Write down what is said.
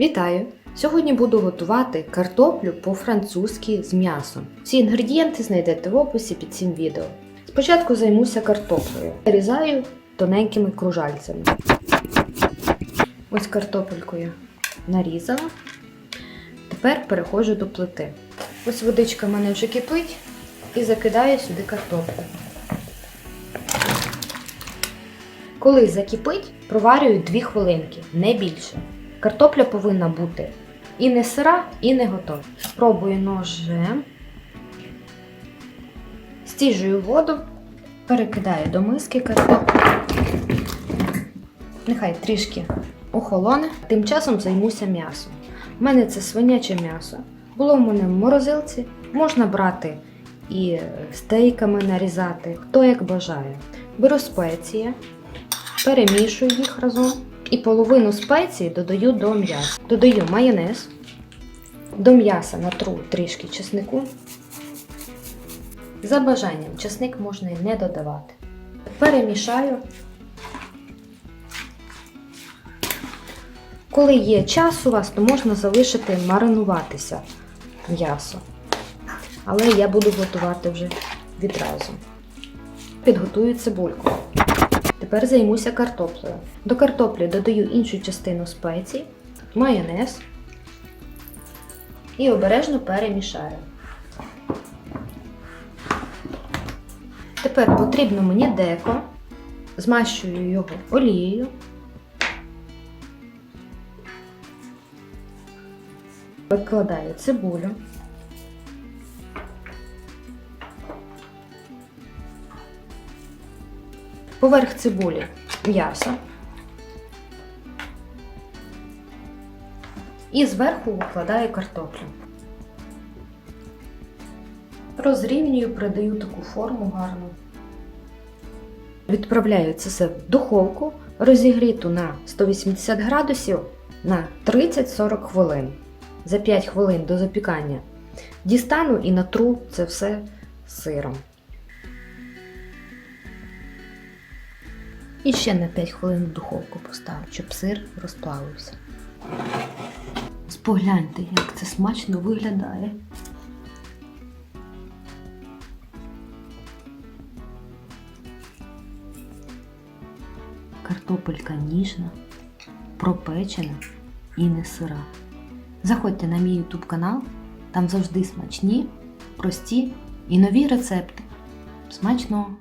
Вітаю! Сьогодні буду готувати картоплю по-французьки з м'ясом. Всі інгредієнти знайдете в описі під цим відео. Спочатку займуся картоплею. Нарізаю тоненькими кружальцями. Ось картопельку я нарізала. Тепер переходжу до плити. Ось водичка в мене вже кипить і закидаю сюди картоплю. Коли закипить, проварюю 2 хвилинки, не більше. Картопля повинна бути і не сира, і не готова. Спробую ножем, стіжую воду, перекидаю до миски картоплю. Нехай трішки охолоне. Тим часом займуся м'ясом. У мене це свиняче м'ясо. Було в мене в морозилці. Можна брати і стейками нарізати, хто як бажає. Беру спеції, перемішую їх разом. І половину спеції додаю до м'яса. Додаю майонез. До м'яса натру трішки чеснику. За бажанням чесник можна і не додавати. Перемішаю. Коли є час у вас, то можна залишити маринуватися м'ясо. Але я буду готувати вже відразу. Підготую цибульку. Тепер займуся картоплею. До картоплі додаю іншу частину спецій, майонез і обережно перемішаю. Тепер потрібно мені деко, змащую його олією. Викладаю цибулю. Поверх цибулі м'ясо. І зверху викладаю картоплю. Розрівнюю, придаю таку форму гарну. Відправляю це все в духовку, розігріту на 180 градусів на 30-40 хвилин. За 5 хвилин до запікання дістану і натру це все сиром. І ще на 5 хвилин в духовку поставлю, щоб сир розплавився. Спогляньте, як це смачно виглядає. Картопелька ніжна, пропечена і не сира. Заходьте на мій YouTube канал, там завжди смачні, прості і нові рецепти. Смачного!